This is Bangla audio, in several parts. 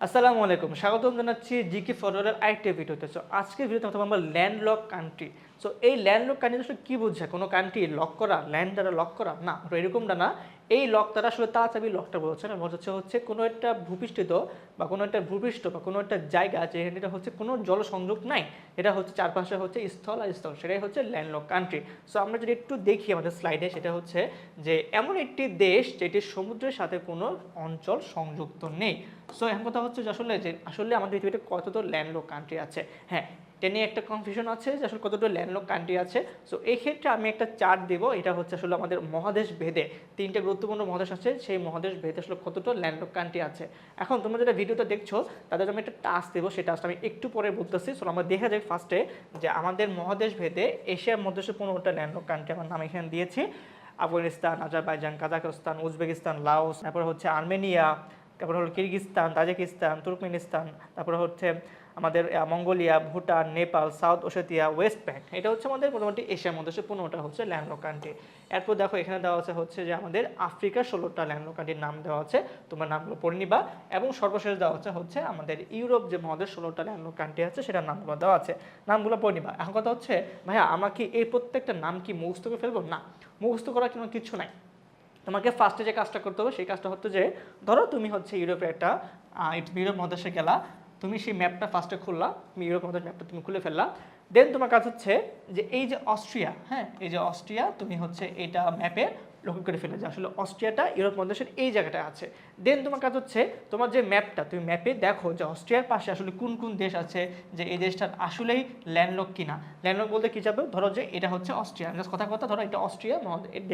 আসসালামু আলাইকুম স্বাগতম জানাচ্ছি জিকে ফরওয়ার্ডের আরেকটি ভিডিওতে সো আজকের ভিডিওতে আমরা ল্যান্ডলক কান্ট্রি সো এই ল্যান্ডলক কান্ট্রি আসলে কী বুঝছে? কোনো কান্ট্রি লক করা? ল্যান্ড দ্বারা লক করা? না এরকমটা না। এই লক দ্বারা আসলে তাড়াতাড়ি লকটা বোঝাচ্ছে না। বোঝাচ্ছে হচ্ছে হচ্ছে কোনো একটা ভূপৃষ্ঠিত বা কোনো একটা ভূপৃষ্ঠ বা কোনো একটা জায়গা যেখানে এটা হচ্ছে কোনো জল সংযোগ নাই, এটা হচ্ছে চারপাশে হচ্ছে স্থল আর স্থল, সেটাই হচ্ছে ল্যান্ডলক কান্ট্রি সো আমরা যদি একটু দেখি আমাদের স্লাইডে সেটা হচ্ছে যে এমন একটি দেশ যেটি সমুদ্রের সাথে কোনো অঞ্চল সংযুক্ত নেই। সো এখন কথা হচ্ছে যে আসলে যে, আসলে আমাদের পৃথিবীতে কতটা ল্যান্ডলক কান্ট্রি আছে? হ্যাঁ এটা নিয়ে একটা কনফিউশন আছে যে আসলে কতটা ল্যান্ডলক কান্ট্রি আছে। সো এই ক্ষেত্রে আমি একটা চার্ট দেবো। এটা হচ্ছে আসলে আমাদের মহাদেশ ভেদে। তিনটে গুরুত্বপূর্ণ মহাদেশ আছে। সেই মহাদেশ ভেদে আসলে কতটা ল্যান্ডলক কান্ট্রি আছে। এখন তোমরা যেটা ভিডিওটা দেখছ, তাদের আমি একটা টাস্ক দেবো। সেই টাস্কটা আমি একটু পরে বলতেছি। সো আমরা দেখা যাই ফার্স্টে যে আমাদের মহাদেশ ভেদে এশিয়ার মধ্যে পনেরোটা ল্যান্ডলক কান্ট্রি আমার নাম এখানে দিয়েছি। Afghanistan, Azerbaijan Kazakhstan Uzbekistan, Laos, তারপর হচ্ছে আর্মেনিয়া তারপর হলো কিরগিস্তান, তাজিকিস্তান, তুর্কমেনিস্তান, তারপরে হচ্ছে আমাদের Mongolia, Bhutan, Nepal, South Ossetia West Bank. এটা হচ্ছে আমাদের মোটামুটি এশিয়ার মধ্যে সে পনেরোটা হচ্ছে ল্যান্ডলক কান্ট্রি এরপর দেখো এখানে দেওয়া আছে হচ্ছে যে আমাদের আফ্রিকার ষোলোটা ল্যান্ডলক কান্ট্রির নাম দেওয়া আছে। তোমরা নামগুলো পড়ে নিবা। এবং সর্বশেষ দেওয়া হচ্ছে হচ্ছে আমাদের ইউরোপ যে মহাদেশ, ষোলোটা ল্যান্ডলক কান্ট্রি আছে, সেটার নামগুলো দেওয়া আছে। নামগুলো পড়ে নিবা। এখন কথা হচ্ছে, ভাইয়া, আমরা কি এই প্রত্যেকটা নাম কি মুখস্থ করে ফেলব? না। মুখস্থ করার কোনো কিছু নাই। তোমাকে ফার্স্টে যে কাজটা করতে হবে, সেই কাজটা হচ্ছে যে, ধরো তুমি হচ্ছে ইউরোপে একটা ইউরোপ মহাদেশে গেলা, তুমি সেই ম্যাপটা ফার্স্টে খুললা, তুমি ইউরোপ মহাদেশ ম্যাপটা তুমি খুলে ফেললা দেন তোমার কাজ হচ্ছে যে, এই যে অস্ট্রিয়া হ্যাঁ এই যে অস্ট্রিয়া, তুমি হচ্ছে এটা ম্যাপে লক্ষ্য করে ফেলে যে আসলে অস্ট্রিয়াটা, ইউরোপ মহাদেশের এই জায়গাটা আছে। দেন তোমার কাজ হচ্ছে, তোমার যে ম্যাপটা তুমি ম্যাপে দেখো যে অস্ট্রিয়ার পাশে আসলে কোন কোন দেশ আছে, যে এই দেশটার আসলেই ল্যান্ডলক কিনা। ল্যান্ডলক বলতে কী যাবে? ধরো যে এটা হচ্ছে অস্ট্রিয়া। জাস্ট কথা কথা ধরো এটা অস্ট্রিয়া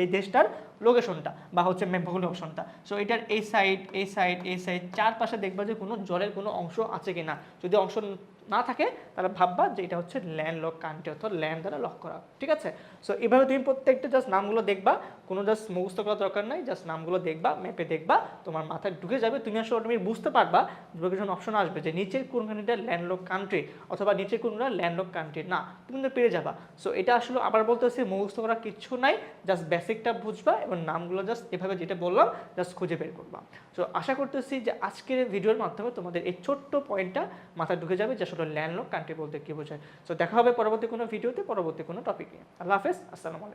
এই দেশটার লোকেশনটা বা হচ্ছে ম্যাপ লোকেশনটা সো এটার এই সাইড এই সাইড এই সাইড চারপাশে দেখবা যে কোনো জলের কোনো অংশ আছে কিনা। যদি অংশ না থাকে, তাহলে ভাববা যে এটা হচ্ছে ল্যান্ড লক কান্ট্রি অর্থাৎ ল্যান্ড দ্বারা লক করা, ঠিক আছে? সো এভাবে তুমি প্রত্যেকটা জাস্ট নামগুলো দেখবা, কোনো জাস্ট মুখস্থ করার দরকার নাই জাস্ট নামগুলো দেখবা ম্যাপে দেখবা, তোমার মাথায় ঢুকে যাবে, তুমি আসলে তুমি বুঝতে পারবা যখন অপশন আসবে যে নিচের কোনখানিটা ল্যান্ডলক কান্ট্রি অথবা নিচের কোনটা ল্যান্ডলক কান্ট্রি না, তুমি কিন্তু পেরে যাবা। সো এটা আসলে আবার বলতেছি মুখস্থ করা কিচ্ছু নাই জাস্ট বেসিকটা বুঝবা এবং নামগুলো জাস্ট এভাবে যেটা বললাম জাস্ট খুঁজে বের করবা। সো আশা করতেছি যে আজকের ভিডিওর মাধ্যমে তোমাদের এই ছোট্ট পয়েন্টটা মাথায় ঢুকে যাবে যে আসলে ল্যান্ডলক কান্ট্রি বলতে কি বোঝায়? সো দেখা হবে পরবর্তী কোনো ভিডিওতে, পরবর্তী কোনো টপিক নিয়ে। আল্লাহ হাফেজ, আসসালামু আলাইকুম।